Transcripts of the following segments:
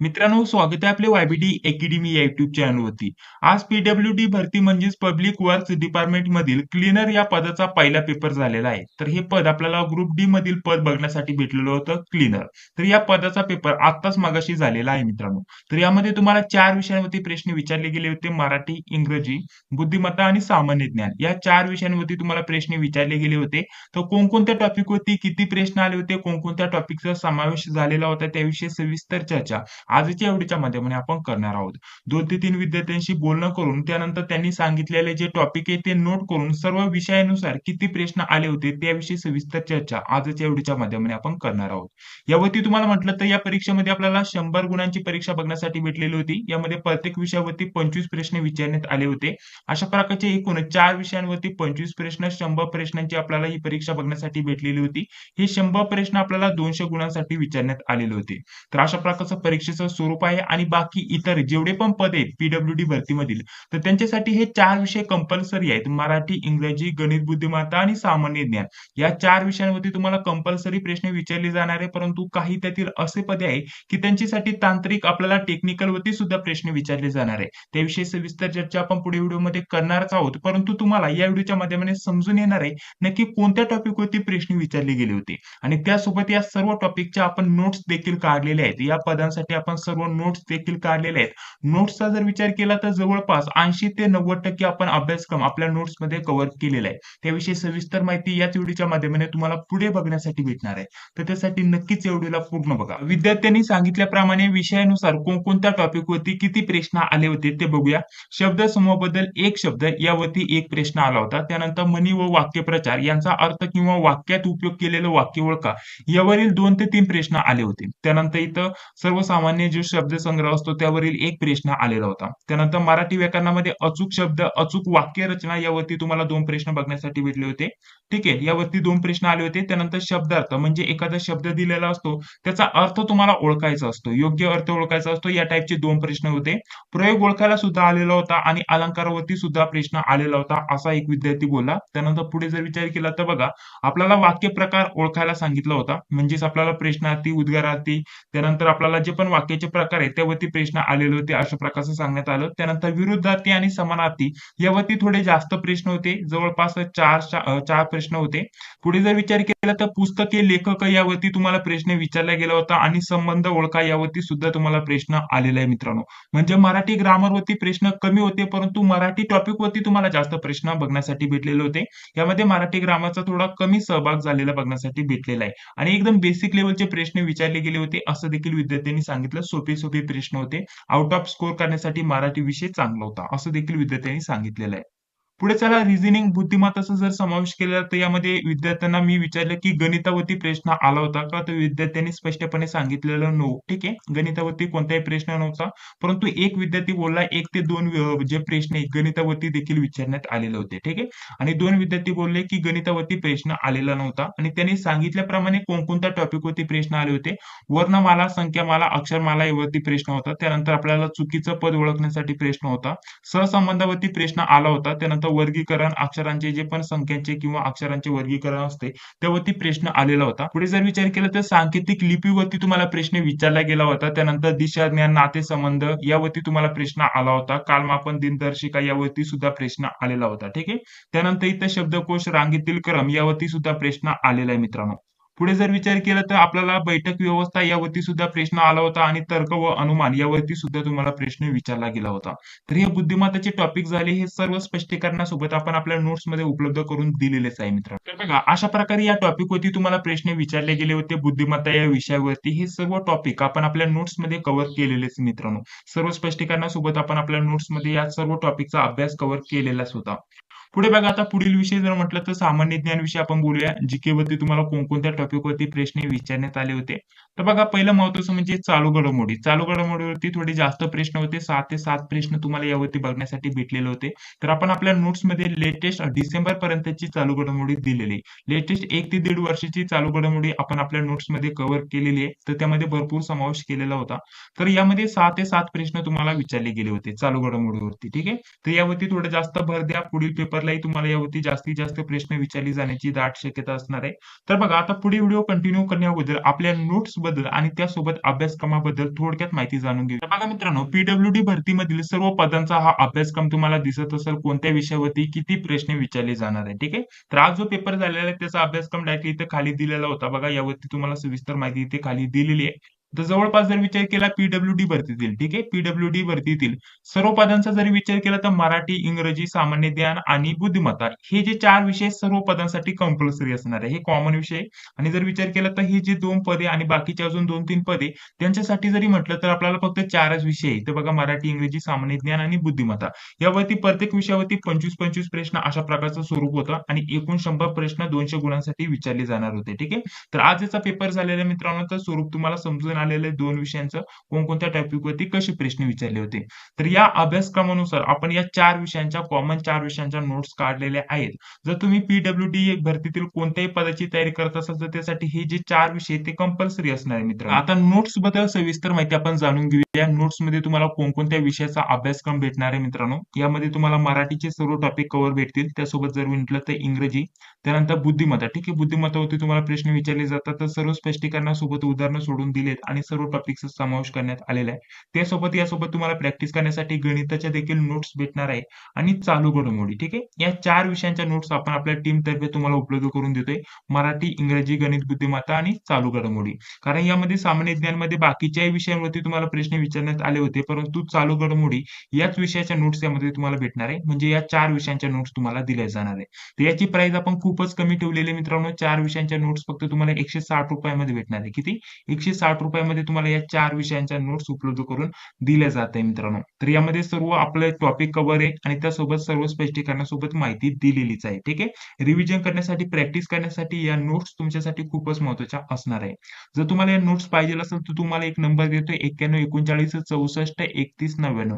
मित्रांनो स्वागत आहे आपले वायबीडी अकॅडमी या युट्यूब चॅनलवरती आज पीडब्ल्यूडी भरती म्हणजेच पब्लिक वर्क्स डिपार्टमेंट मधील क्लिनर या पदाचा पहिला पेपर झालेला आहे. तर हे पद आपल्याला ग्रुप डी मधील पद बघण्यासाठी भेटलेलं होतं क्लीनर तर या पदाचा पेपर आत्ताच मागाशी झालेला आहे मित्रांनो. तर यामध्ये तुम्हाला चार विषयांवरती प्रश्न विचारले गेले होते मराठी इंग्रजी बुद्धिमत्ता आणि सामान्य ज्ञान. या चार विषयांवरती तुम्हाला प्रश्न विचारले गेले होते. तर कोणकोणत्या टॉपिकवरती किती प्रश्न आले होते कोणकोणत्या टॉपिकचा समावेश झालेला होता त्याविषयी सविस्तर चर्चा. आजच्या एवढीच्या माध्यमाने आपण करणार आहोत. दोन ते तीन विद्यार्थ्यांशी बोलणं करून त्यानंतर त्यांनी सांगितलेले जे टॉपिक आहे ते नोट करून सर्व विषयानुसार किती प्रश्न आले होते त्याविषयी सविस्तर चर्चा आजच्या एवढीच्या माध्यमाने आपण करणार आहोत. यावरती तुम्हाला म्हटलं तर या परीक्षेमध्ये आपल्याला शंभर गुणांची परीक्षा बघण्यासाठी भेटलेली होती. यामध्ये प्रत्येक विषयावरती पंचवीस प्रश्न विचारण्यात आले होते. अशा प्रकारचे एकूण चार विषयांवरती पंचवीस प्रश्न शंभर प्रश्नांची आपल्याला ही परीक्षा बघण्यासाठी भेटलेली होती. हे शंभर प्रश्न आपल्याला दोनशे गुणांसाठी विचारण्यात आलेले होते. तर अशा प्रकारचं भरतीचं स्वरूप आहे आणि बाकी इतर जेवढे पण पद आहेत पीडब्ल्यूडी भरतीमधील तर त्यांच्यासाठी हे चार विषय कंपल्सरी आहेत. मराठी इंग्रजी गणित बुद्धिमत्ता आणि सामान्य ज्ञान. या चार विषयांवरती तुम्हाला कंपल्सरी प्रश्न विचारले जाणार आहे परंतु काही त्यातील असे पदे आहे की त्यांच्यासाठी तांत्रिक आपल्याला टेक्निकल वरती सुद्धा प्रश्न विचारले जाणार आहे. त्याविषयी सविस्तर चर्चा आपण पुढे व्हिडिओमध्ये करणारच आहोत परंतु तुम्हाला या व्हिडिओच्या माध्यमाने समजून येणार आहे नक्की कोणत्या टॉपिक वरती प्रश्न विचारले गेले होते. आणि त्यासोबत या सर्व टॉपिकच्या आपण नोट्स देखील काढलेले आहेत. या पदांसाठी आपण सर्व नोट्स देखील काढलेले आहेत. नोट्सचा जर विचार केला तर जवळपास ऐंशी ते नव्वद टक्के आपण अभ्यासक्रम आपल्या नोट्समध्ये कव्हर केलेला आहे त्याविषयी सविस्तर माहिती याच व्हिडिओच्या माध्यमाने तुम्हाला पुढे बघण्यासाठी भेटणार आहे. तर त्यासाठी नक्कीच व्हिडिओला पूर्ण बघा. विद्यार्थ्यांनी सांगितल्याप्रमाणे विषयानुसार कोणकोणत्या टॉपिक वरती किती प्रश्न आले होते ते बघूया. शब्द समूहाबद्दल एक शब्द यावरती एक प्रश्न आला होता. त्यानंतर मनी व वाक्यप्रचार यांचा अर्थ किंवा वाक्यात उपयोग केलेलं वाक्य ओळखा. यावरील दोन ते तीन प्रश्न आले होते. त्यानंतर इथं सर्वसामान्य जो शब्दसंग्रह असतो त्यावरील एक प्रश्न आलेला होता. त्यानंतर मराठी व्याकरणामध्ये अचूक शब्द अचूक वाक्य रचना यावरती तुम्हाला दोन प्रश्न बघण्यासाठी भेटले होते. ठीक आहे यावरती दोन प्रश्न आले होते. त्यानंतर शब्दार्थ म्हणजे एखादा शब्द दिलेला असतो त्याचा अर्थ तुम्हाला ओळखायचा असतो. योग्य अर्थ ओळखायचा असतो या टाईपचे दोन प्रश्न होते. प्रयोग ओळखायला सुद्धा आलेला होता आणि अलंकारावरती सुद्धा प्रश्न आलेला होता असा एक विद्यार्थी बोलला. त्यानंतर पुढे जर विचार केला तर बघा आपल्याला वाक्य प्रकार ओळखायला सांगितला होता. म्हणजेच आपल्याला प्रश्नार्थी उद्गारार्थी त्यानंतर आपल्याला जे पण वाक्य वाक्याचे प्रकार आहेत त्यावरती प्रश्न आलेले होते अशा प्रकारचं सांगण्यात आलं. त्यानंतर विरुद्धार्थी आणि समानार्थी यावरती थोडे जास्त प्रश्न होते. जवळपास चार चार प्रश्न होते. पुढे जर विचार केला तर पुस्तके लेखक यावरती तुम्हाला प्रश्न विचारला गेला होता आणि संबंध ओळखा यावरती सुद्धा तुम्हाला प्रश्न आलेला आहे मित्रांनो. म्हणजे मराठी ग्रामर वरती प्रश्न कमी होते परंतु मराठी टॉपिक वरती तुम्हाला जास्त प्रश्न बघण्यासाठी भेटलेले होते. यामध्ये मराठी ग्रामरचा थोडा कमी सहभाग झालेला बघण्यासाठी भेटलेला आहे. आणि एकदम बेसिक लेवलचे प्रश्न विचारले गेले होते असं देखील विद्यार्थ्यांनी सांगितलं सोपे सोपे प्रश्न होते. आउट ऑफ स्कोर करण्यासाठी मराठी विषय चांगला होता. असं देखील विद्यार्थ्यांनी सांगितलेलं आहे. पुढे चला रिझनिंग बुद्धिमत्ताचा जर समावेश केला तर यामध्ये विद्यार्थ्यांना मी विचारलं की गणितावरती प्रश्न आला होता का? तर विद्यार्थ्यांनी स्पष्टपणे सांगितलेलं नो ठीक आहे? गणितावरती कोणताही प्रश्न नव्हता. परंतु एक विद्यार्थी बोलला एक ते दोन जे प्रश्न गणितावरती देखील विचारण्यात आलेले होते. ठीक आहे? आणि दोन विद्यार्थी बोलले की गणितावरती प्रश्न आलेला नव्हता. आणि त्यांनी सांगितल्याप्रमाणे कोणकोणत्या टॉपिकवरती प्रश्न आले होते? वर्णमाला संख्यामाला अक्षरमाला यावरती प्रश्न होता. त्यानंतर आपल्याला चुकीचं पद ओळखण्यासाठी प्रश्न होता. सहसंबंधावरती प्रश्न आला होता. त्यानंतर वर्गीकरण अक्षरांचे जे पण संख्यांचे किंवा अक्षरांचे वर्गीकरण असते त्यावरती प्रश्न आलेला होता. पुढे जर विचार केला तर सांकेतिक लिपीवरती तुम्हाला प्रश्न विचारला गेला होता. त्यानंतर दिशा ज्ञान नाते संबंध यावरती तुम्हाला प्रश्न आला होता. कालमापन दिनदर्शिका यावरती सुद्धा प्रश्न आलेला होता. ठीक आहे? त्यानंतर इथं शब्दकोश रांगेतील क्रम यावरती सुद्धा प्रश्न आलेला आहे मित्रांनो. पुढे जर विचार केला तर आपल्याला बैठक व्यवस्था यावरती सुद्धा प्रश्न आला होता आणि तर्क व अनुमान यावरती सुद्धा तुम्हाला प्रश्न विचारला गेला होता. तर हे बुद्धिमत्ताचे टॉपिक झाले हे सर्व स्पष्टीकरणासोबत आपण आपल्या नोट्समध्ये उपलब्ध करून दिलेलेच आहे मित्र तर बघा अशा प्रकारे या टॉपिक वरती तुम्हाला प्रश्न विचारले गेले होते बुद्धिमत्ता या विषयावरती. हे सर्व टॉपिक आपण आपल्या नोट्समध्ये कव्हर केलेलेच मित्रांनो. सर्व स्पष्टीकरणासोबत आपण आपल्या नोट्समध्ये या सर्व टॉपिकचा अभ्यास कव्हर केलेलाच होता. पुढे बघा आता पुढील विषय जर म्हटलं तर सामान्य ज्ञान विषय आपण बोलूया जीके वरती तुम्हाला कोणकोणत्या टॉपिक वरती प्रश्न विचारण्यात आले होते. तर बघा पहिलं महत्वाचं म्हणजे चालू घडामोडी. चालू घडामोडीवरती थोडे जास्त प्रश्न होते सात ते सात प्रश्न तुम्हाला यावरती बघण्यासाठी भेटलेले होते. तर आपण आपल्या नोट्समध्ये लेटेस्ट डिसेंबर पर्यंतची चालू घडामोडी दिलेली. लेटेस्ट एक ते दीड वर्षाची चालू घडामोडी आपण आपल्या नोट्समध्ये कव्हर केलेली आहे. तर त्यामध्ये भरपूर समावेश केलेला होता. तर यामध्ये सहा ते सात प्रश्न तुम्हाला विचारले गेले होते चालू घडामोडीवरती ठीक आहे? तर यावरती थोडं जास्त भर द्या. पुढील पेपर पेपरलाही तुम्हाला यावरती जास्तीत जास्त प्रश्न विचारले जाण्याची दाट शक्यता असणार आहे. तर बघा आता पुढे व्हिडिओ कंटिन्यू करण्याबद्दल आपल्या नोट्सबद्दल आणि त्यासोबत अभ्यासक्रमाबद्दल थोडक्यात माहिती जाणून घेऊ बघा मित्रांनो पीडब्ल्यूडी भरतीमधील सर्व पदांचा हा अभ्यासक्रम तुम्हाला दिसत असेल कोणत्या विषयावरती किती प्रश्न विचारले जाणार आहे ठीक आहे? तर आज जो पेपर झालेला आहे त्याचा अभ्यासक्रम डायरेक्टली इथे खाली दिलेला होता. बघा यावरती तुम्हाला सविस्तर माहिती इथे खाली दिलेली आहे. तर जवळपास जर विचार केला पीडब्ल्यूडी भरतीतील ठीक आहे? पीडब्ल्यूडी भरतीतील सर्व पदांचा जर विचार केला तर मराठी इंग्रजी सामान्य ज्ञान आणि बुद्धिमत्ता हे जे चार विषय सर्व पदांसाठी कंपल्सरी असणार आहे. हे कॉमन विषय. आणि जर विचार केला तर हे जे दोन पदे आणि बाकीचे अजून दोन तीन पदे त्यांच्यासाठी जरी म्हटलं तर आपल्याला फक्त चारच विषय आहे तर बघा मराठी इंग्रजी सामान्य ज्ञान आणि बुद्धिमत्ता. यावरती प्रत्येक विषयावरती पंचवीस पंचवीस प्रश्न अशा प्रकारचं स्वरूप होतं आणि एकूण शंभर प्रश्न दोनशे गुणांसाठी विचारले जाणार होते ठीक आहे? तर आज याचा पेपर झालेला मित्रांनो तर स्वरूप तुम्हाला समजून आलेलं आहे दोन विषयांचं. कोणकोणत्या टॉपिक वरती कसे प्रश्न विचारले होते? तर या अभ्यासक्रमानुसार आपण या चार विषयांच्या कॉमन चार विषयांच्या नोट्स काढलेल्या आहेत. जर तुम्ही पीडब्ल्यूडी भरतीतील कोणत्याही पदाची तयारी करत असाल तर त्यासाठी हे जे चार विषय ते कंपल्सरी असणार आहे मित्र आता नोट्सबद्दल सविस्तर माहिती आपण जाणून घेऊया. नोट्समध्ये तुम्हाला कोणकोणत्या विषयाचा अभ्यासक्रम भेटणार आहे मित्रांनो? यामध्ये तुम्हाला मराठीचे सर्व टॉपिक कव्हर भेटतील. त्यासोबत जर म्हटलं तर इंग्रजी त्यानंतर बुद्धिमत्ता. ठीक आहे बुद्धिमत्तावरती तुम्हाला प्रश्न विचारले जातात. तर सर्व स्पष्टीकरणासोबत उदाहरणं सोडून दिलेत. आणि सर्व टॉपिकचा समावेश करण्यात आलेला आहे. त्यासोबत यासोबत तुम्हाला प्रॅक्टिस करण्यासाठी गणिताच्या देखील नोट्स भेटणार आहे आणि चालू घडामोडी ठीक आहे? या चार विषयांच्या नोट्स आपण आपल्या टीम तर्फे तुम्हाला उपलब्ध करून देतोय. मराठी इंग्रजी गणित बुद्धिमत्ता आणि चालू घडामोडी. कारण यामध्ये सामान्य ज्ञानमध्ये बाकीच्याही विषयांवरती तुम्हाला प्रश्न विचारण्यात आले होते परंतु चालू घडामोडी याच विषयाच्या नोट्स यामध्ये तुम्हाला भेटणार आहे. म्हणजे या चार विषयांच्या नोट्स तुम्हाला दिल्या जाणार आहे. तर याची प्राइस आपण खूपच कमी ठेवलेली मित्रांनो. चार विषयांच्या नोट्स फक्त तुम्हाला एकशे साठ रुपयामध्ये भेटणार आहे. किती? एकशे साठ रुपये रुपयामध्ये तुम्हाला या चार विषयांच्या नोट्स उपलब्ध करून दिल्या जात आहे मित्रांनो. तर यामध्ये सर्व आपले टॉपिक कव्हर आहे आणि त्यासोबत सर्व स्पष्टीकरणासोबत माहिती दिलेलीच आहे. ठीक आहे? रिव्हिजन करण्यासाठी प्रॅक्टिस करण्यासाठी या नोट्स तुमच्यासाठी खूपच महत्त्वाच्या असणार आहे. जर तुम्हाला या नोट्स पाहिजे असेल तर तुम्हाला एक नंबर देतोय. एक्क्याण्णव एकोणचाळीस चौसष्ट एकतीस नव्याण्णव.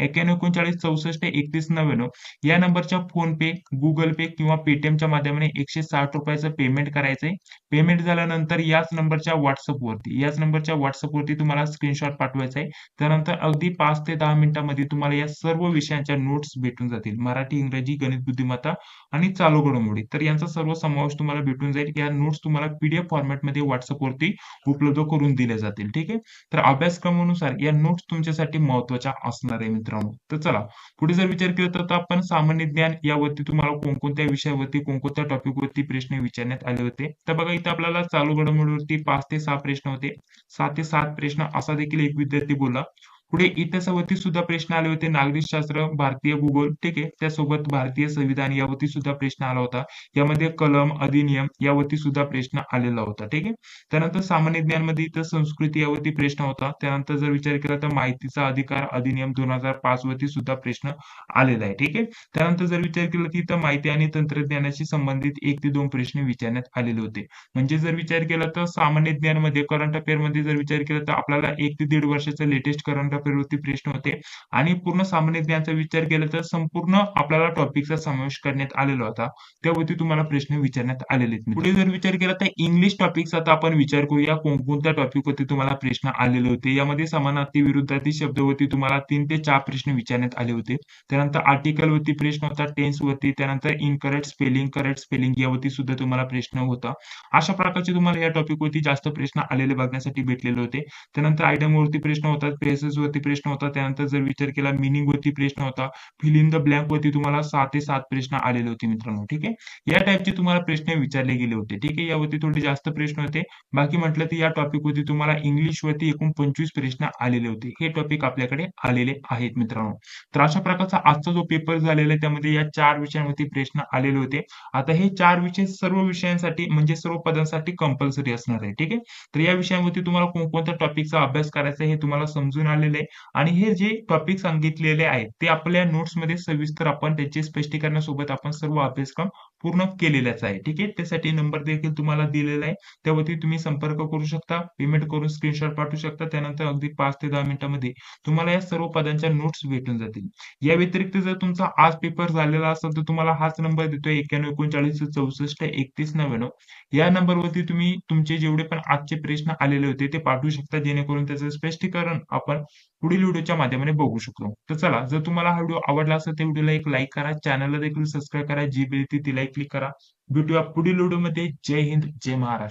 एक्क्याण्णव एकोणचाळीस चौसष्ट एकतीस नव्याण्णव या नंबरच्या फोन पे गुगल पे किंवा पेटीएमच्या माध्यमाने एकशे साठ रुपयाचं पेमेंट करायचंय. पेमेंट झाल्यानंतर याच नंबरच्या व्हॉट्सअपवरती याच नंबरच्या व्हॉट्सअपवरती तुम्हाला स्क्रीनशॉट पाठवायचा आहे त्यानंतर अगदी पाच ते दहा मिनिटांमध्ये तुम्हाला या सर्व विषयांच्या नोट्स भेटून जातील. मराठी इंग्रजी गणित बुद्धिमत्ता आणि चालू घडामोडी. तर यांचा सर्व समावेश तुम्हाला भेटून जाईल. या नोट्स तुम्हाला पीडीएफ फॉर्मॅटमध्ये व्हॉट्सअपवरती उपलब्ध करून दिल्या जातील. ठीक आहे? तर अभ्यासक्रमानुसार या नोट्स तुमच्यासाठी महत्त्वाच्या असणार आहे मित्रांनो. तर चला पुढे जर विचार केला तर आपण सामान्य ज्ञान यावरती तुम्हाला कोणकोणत्या विषयावरती कोणकोणत्या टॉपिकवरती प्रश्न विचारण्यात आले होते? तर बघा इथे आपल्याला चालू घडामोडीवरती पाच ते सहा प्रश्न होते. सात ते सात प्रश्न असा देखील एक विद्यार्थी बोलला. पुढे इतिहासावरती सुद्धा प्रश्न आले होते. नागरिक शास्त्र भारतीय भूगोल ठीक आहे. त्यासोबत भारतीय संविधान यावरती सुद्धा प्रश्न आला होता. यामध्ये कलम अधिनियम यावरती सुद्धा प्रश्न आलेला होता ठीक आहे. त्यानंतर सामान्य ज्ञानमध्ये इथं संस्कृती यावरती प्रश्न होता. त्यानंतर जर विचार केला तर माहितीचा अधिकार अधिनियम दोन हजार पाच वरती सुद्धा प्रश्न आलेला आहे ठीक आहे. त्यानंतर जर विचार केला तर इथं माहिती आणि तंत्रज्ञानाशी संबंधित एक ते दोन प्रश्न विचारण्यात आलेले होते. म्हणजे जर विचार केला तर सामान्य ज्ञानमध्ये करंट अफेअरमध्ये जर विचार केला तर आपल्याला एक ते दीड वर्षाचं लेटेस्ट करंट अफेअरवरती प्रश्न होते. आणि पूर्ण सामान्य ज्ञानाचा विचार केला तर संपूर्ण आपल्याला टॉपिकचा समावेश करण्यात आलेला होता. त्यावरती तुम्हाला प्रश्न विचारण्यात आलेले पुढे जर विचार केला तर इंग्लिश टॉपिकचा आता आपण विचार करूया. कोणकोणत्या टॉपिकवरती तुम्हाला प्रश्न आलेले होते? यामध्ये समानार्थी विरुद्धार्थी शब्दवरती तुम्हाला तीन ते चार प्रश्न विचारण्यात आले होते. त्यानंतर आर्टिकल वरती प्रश्न होता टेन्स वरती. त्यानंतर इनकरेक्ट स्पेलिंग करेक्ट स्पेलिंग यावरती सुद्धा तुम्हाला प्रश्न होता. अशा प्रकारचे तुम्हाला या टॉपिक वरती जास्त प्रश्न आलेले बघण्यासाठी भेटलेले होते. त्यानंतर आयटम वरती प्रश्न होतात प्रेसेस वरती प्रश्न होता. त्यानंतर जर विचार केला मिनिंग वरती प्रश्न होता. फिल इन द ब्लँक वरती तुम्हाला सात ते सात प्रश्न आलेले होते मित्रांनो ठीक आहे? या टाइपचे तुम्हाला प्रश्न विचारले गेले होते ठीक आहे? यावरती थोडे जास्त प्रश्न होते. बाकी म्हटलं तर या टॉपिक वरती तुम्हाला इंग्लिश वरती एकूण पंचवीस प्रश्न आलेले होते. हे टॉपिक आपल्याकडे आलेले आहेत मित्रांनो. तर अशा प्रकारचा आजचा जो पेपर झालेला आहे त्यामध्ये या चार विषयांवरती प्रश्न आलेले होते. आता हे चार विषय सर्व विषयांसाठी म्हणजे सर्व पदांसाठी कंपल्सरी असणार आहे ठीक आहे? तर या विषयांवरती तुम्हाला कोणकोणत्या टॉपिकचा अभ्यास करायचा हे तुम्हाला समजून आलेलं आहे. आणि हे जे टॉपिक सांगितलेले आहेत ते आपल्या नोट्समध्ये सविस्तर आपण त्याचे स्पष्टीकरणासोबत आपण सर्व अभ्यासक्रम पूर्ण केलेलाच आहे. ठीक आहे? त्यासाठी नंबर देखील तुम्हाला दिलेला आहे. त्यावरती तुम्ही संपर्क करू शकता पेमेंट करून स्क्रीनशॉट पाठवू शकता. त्यानंतर अगदी पाच ते दहा मिनिटांमध्ये तुम्हाला या सर्व पदांच्या नोट्स भेटून जातील. या व्यतिरिक्त जर तुमचा आज पेपर झालेला असेल तर तुम्हाला हाच नंबर देतोय एक्क्याण्णव एकोणचाळीस चौसष्ट एकतीस नव्याण्णव. या नंबरवरती तुम्ही तुमचे जेवढे पण आजचे प्रश्न आलेले होते ते पाठवू शकता जेणेकरून त्याचं स्पष्टीकरण आपण पुढील व्हिडिओच्या माध्यमाने बघू शकतो. तर चला जर तुम्हाला हा व्हिडिओ आवडला असेल तर व्हिडिओला एक लाईक करा चॅनलला देखील सबस्क्राईब करा जी बेल ती तिला क्लिक करा. भेटूया पुढील व्हिडिओमध्ये. जय हिंद जय महाराष्ट्र.